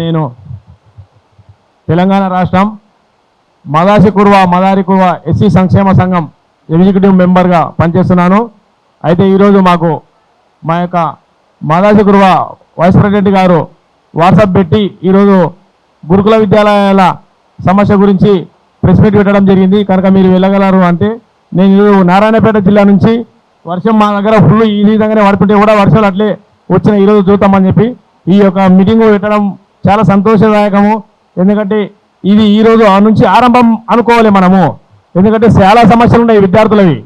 నేను తెలంగాణ రాష్ట్రం మదాసి కుర్వ మదారి కుర్వ ఎస్సీ సంక్షేమ సంఘం ఎగ్జిక్యూటివ్ మెంబర్గా పనిచేస్తున్నాను. అయితే ఈరోజు మాకు మా యొక్క మదాసి కుర్వ వైస్ ప్రెసిడెంట్ గారు వాట్సాప్ పెట్టి ఈరోజు గురుకుల విద్యాలయాల సమస్య గురించి ప్రెస్ మీట్ పెట్టడం జరిగింది. కనుక మీరు వెళ్ళగలరు అంటే నేను ఈరోజు నారాయణపేట జిల్లా నుంచి వర్షం మా దగ్గర ఫుల్ ఈ విధంగానే పడుతుంటే కూడా వర్షాలు అట్లే వచ్చిన ఈరోజు చూద్దామని చెప్పి ఈ యొక్క మీటింగ్ పెట్టడం చాలా సంతోషదాయకము. ఎందుకంటే ఇది ఈ రోజు ఆ నుంచి ఆరంభం అనుకోవాలి మనము. ఎందుకంటే చాలా సమస్యలు ఉన్నాయి విద్యార్థులవి.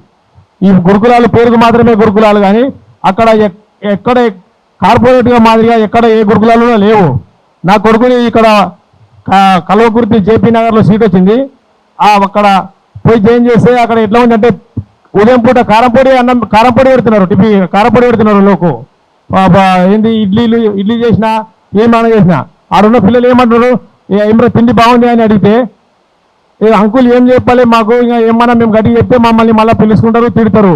ఈ గురుకులాలు పేరుకు మాత్రమే గురుకులాలు కానీ అక్కడ ఎక్కడ కార్పొరేట్గా మాదిరిగా ఎక్కడ ఏ గురుకులాలు లేవు. నా కొడుకుని ఇక్కడ క- కల్వకుర్తి జేపీ నగర్లో సీట్ వచ్చింది. ఆ అక్కడ పోయి జాయిన్ చేస్తే అక్కడ ఎట్లా ఉందంటే ఉదయం పూట కారంపొడి అన్నం కారంపొడి పెడుతున్నారు టిఫిన్ కారంపొడి పెడుతున్నారు లోకు. ఏంది ఇడ్లీలు ఇడ్లీ చేసినా ఏం నాన్న చేసినా. ఆడున్న పిల్లలు ఏమంటారు "ఏ, ఏమ్రా తిండి బాగుంది అని అడిగితే ఏ అంకుల్ ఏం చెప్పాలి మాకు? ఇంకా ఏమన్నా మేము గట్టిగా చెప్తే మమ్మల్ని మళ్ళీ పిలుచుకుంటారు తిడతారు.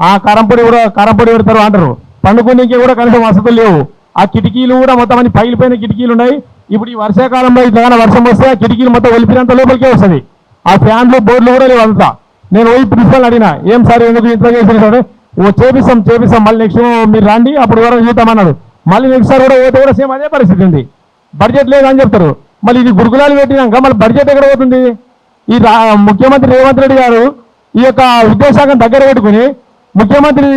ఆ కారంపొడి కూడా కారంపొడి పెడతారు అంటారు. పండుకునేకి కూడా కనీసం వసతులు లేవు. ఆ కిటికీలు కూడా మొత్తం అన్ని పగిలిపోయిన కిటికీలు ఉన్నాయి. ఇప్పుడు ఈ వర్షాకాలంలో ఇట్లా వర్షం వస్తే ఆ కిటికీలు మొత్తం ఒలిపినంత లోపలికే వస్తుంది. ఆ ఫ్యాన్లు బోర్డులు కూడా లేవు అంతా. నేను పోయి ప్రిన్సిపల్ అడిగినా ఏం సార్ ఎందుకు ఇంత చేసిన సార్? ఓ చేపిస్తాం చేపిస్తాం మళ్ళీ నెక్స్ట్ మీరు రండి అప్పుడు వరకు చూద్దామన్నాడు. మళ్ళీ నెక్స్ట్ సార్ కూడా పోతే కూడా సేమ్ అదే పరిస్థితి ఉంది. బడ్జెట్ లేదని చెప్తారు. మళ్ళీ ఇది గురుకులాలు పెట్టినాక మళ్ళీ బడ్జెట్ ఎక్కడ పోతుంది? ఈ రా ముఖ్యమంత్రి రేవంత్ రెడ్డి గారు ఈ యొక్క విద్యాశాఖను దగ్గర పెట్టుకుని ముఖ్యమంత్రి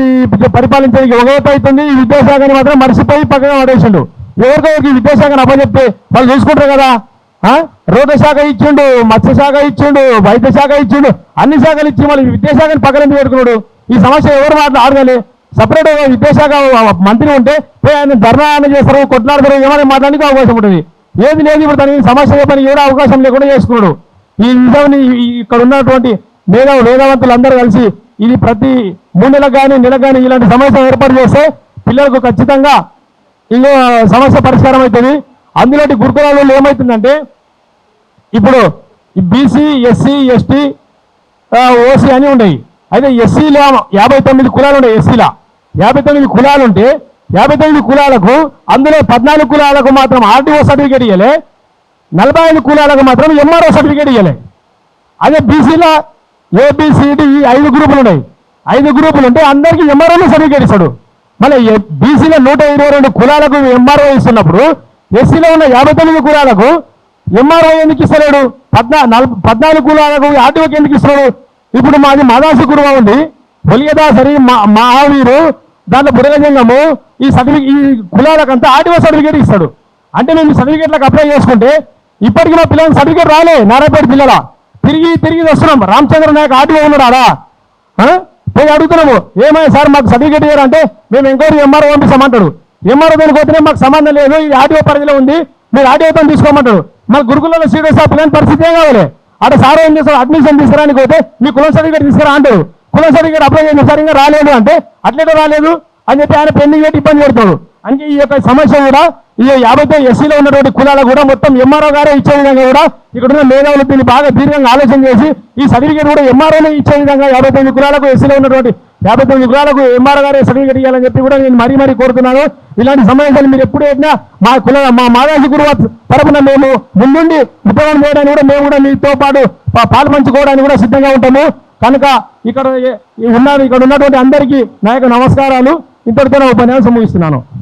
పరిపాలించడానికి ఒకవైపు అవుతుంది. ఈ విద్యాశాఖని మాత్రం మర్చిపోయి పక్కన పడేసిండు. ఎవరికో ఒకరికి విద్యాశాఖను అప్పచెప్తే వాళ్ళు చూసుకుంటారు కదా? ఆ? రోడ్డు శాఖ ఇచ్చిండు మత్స్య శాఖ ఇచ్చిండు వైద్య శాఖ ఇచ్చిండు అన్ని శాఖలు ఇచ్చి మళ్ళీ విద్యాశాఖని పక్కన పెట్టుకున్నాడు? ఈ సమస్య ఎవరు మాట్లా సపరేట్ విద్యాశాఖ మంత్రి ఉంటే పోయి ఆయన ధర్నా అని చేస్తారు? కొట్లాడతారు ఏమైనా మాట్లాడానికి అవకాశం ఉంటుంది. ఏది లేదు ఇప్పుడు దానికి సమస్య చెప్పని కూడా అవకాశం లేకుండా చేసుకున్నాడు. ఈ విధంగా ఇక్కడ ఉన్నటువంటి మేధావు మేధావంతులు అందరూ కలిసి ఇది ప్రతి మూడు నెలకు కానీ నెలకు కానీ ఇలాంటి సమస్య ఏర్పాటు చేస్తే పిల్లలకు ఖచ్చితంగా ఇంకో సమస్య పరిష్కారం అవుతుంది. అందులోటి గురుకులాలు ఏమవుతుందంటే ఇప్పుడు బీసీ ఎస్సీ ఎస్టీ ఓసీ అని ఉన్నాయి అయితే ఎస్సీలో యాభై తొమ్మిది కులాలు ఉన్నాయి ఎస్సీలా యాభై తొమ్మిది కులాలు ఉంటే యాభై తొమ్మిది కులాలకు అందులో పద్నాలుగు కులాలకు మాత్రం ఆర్టీఓ సర్టిఫికేట్ ఇవ్వలే నలభై ఐదు కులాలకు మాత్రం ఎంఆర్ఓ సర్టిఫికేట్ ఇవ్వలే అదే బీసీలో ఏబిసిడి ఈ ఐదు గ్రూపులు ఉన్నాయి. ఐదు గ్రూపులు ఉంటే అందరికీ ఎంఆర్ఓ సర్టిఫికేట్ ఇస్తాడు. మళ్ళీ బీసీలో నూట ఇరవై రెండు కులాలకు ఎంఆర్ఓ ఇస్తున్నప్పుడు ఎస్సీలో ఉన్న యాభై తొమ్మిది కులాలకు ఎంఆర్ఓ ఎందుకు ఇస్తలేడు? పద్నా నలభై పద్నాలుగు కులాలకు ఆర్టీఓకి ఎందుకు ఇస్తున్నాడు? ఇప్పుడు మాది మాదాసి కుటుంబం ఉంది. ఒలియదాసరి మా మహావీరు దాంట్లో బుడగజంగము ఈ సర్టిఫికేట్ ఈ కులాలకంతా ఆర్టీఓ సర్టిఫికేట్ ఇస్తాడు. అంటే మేము సర్టిఫికేట్లకు అప్లై చేసుకుంటే ఇప్పటికి మా పిల్లలకి సర్టిఫికేట్ రాలే నారాయణపేట పిల్లల తిరిగి తిరిగి వస్తున్నాం. రామచంద్ర నాయక్ ఆర్టీఓ ఉన్నాడా పోయి అడుగుతున్నాము. ఏమైనా సార్ మాకు సర్టిఫికేట్ ఇవ్వాలంటే మేము ఎంక్వైరీ ఎంఆర్ఓ పంపిస్తామంటాడు ఎంఆర్ఓ దానికి పోతేనే మాకు సంబంధం లేదు. ఇది ఆర్టీఓ పరిధిలో ఉంది. మీరు ఆర్టీఓతో తీసుకోమంటాడు. మన గురుకులలో సీట్ వేస్తే ఆ పిల్లల పరిస్థితి ఏం కావాలి? అటు సార్ ఏం చేస్తారు? అడ్మిషన్ తీసుకురానికి పోతే మీ కులం సర్టిఫికేట్ తీసుకురా అంటాడు. కులం సరిగ్గా అప్లై చేయండి. సార్ రాలేదు అంటే అట్లెటో రాలేదు అని చెప్పి ఆయన పెండింగ్ పెట్టి ఇబ్బంది పెడతాడు. అంటే ఈ యొక్క సమస్య కూడా ఈ యాభై ఎస్సీలో ఉన్నటువంటి కులాలు కూడా మొత్తం ఎంఆర్ఓ గారే ఇచ్చే విధంగా కూడా ఇక్కడ ఉన్న మేధావులు దీన్ని బాగా దీర్ఘంగా ఆలోచన చేసి ఈ సర్టిఫికేట్ కూడా ఎంఆర్ఓనే ఇచ్చే విధంగా యాభై తొమ్మిది కులాలకు ఎస్సీలో ఉన్నటువంటి యాభై తొమ్మిది కులాలకు ఎంఆర్ఓ గారే సర్టిఫికేట్ ఇవ్వాలని చెప్పి కూడా నేను మరీ మరీ కోరుతున్నాను. ఇలాంటి సమస్యలు మీరు ఎప్పుడు పెట్టినా మా కుల మా మాదాసి గురువు తరపున మేము ముందుండి ఉపయోగం చేయడానికి కూడా మేము కూడా మీతో పాటు పాలు పంచుకోవడానికి కూడా సిద్ధంగా ఉంటాము. కనుక ఇక్కడ ఉన్న ఉన్నారు ఇక్కడ ఉన్నటువంటి అందరికీ నా యొక్క నమస్కారాలు. ఇంతటితో నా ఉపన్యాసం ముగిస్తున్నాను.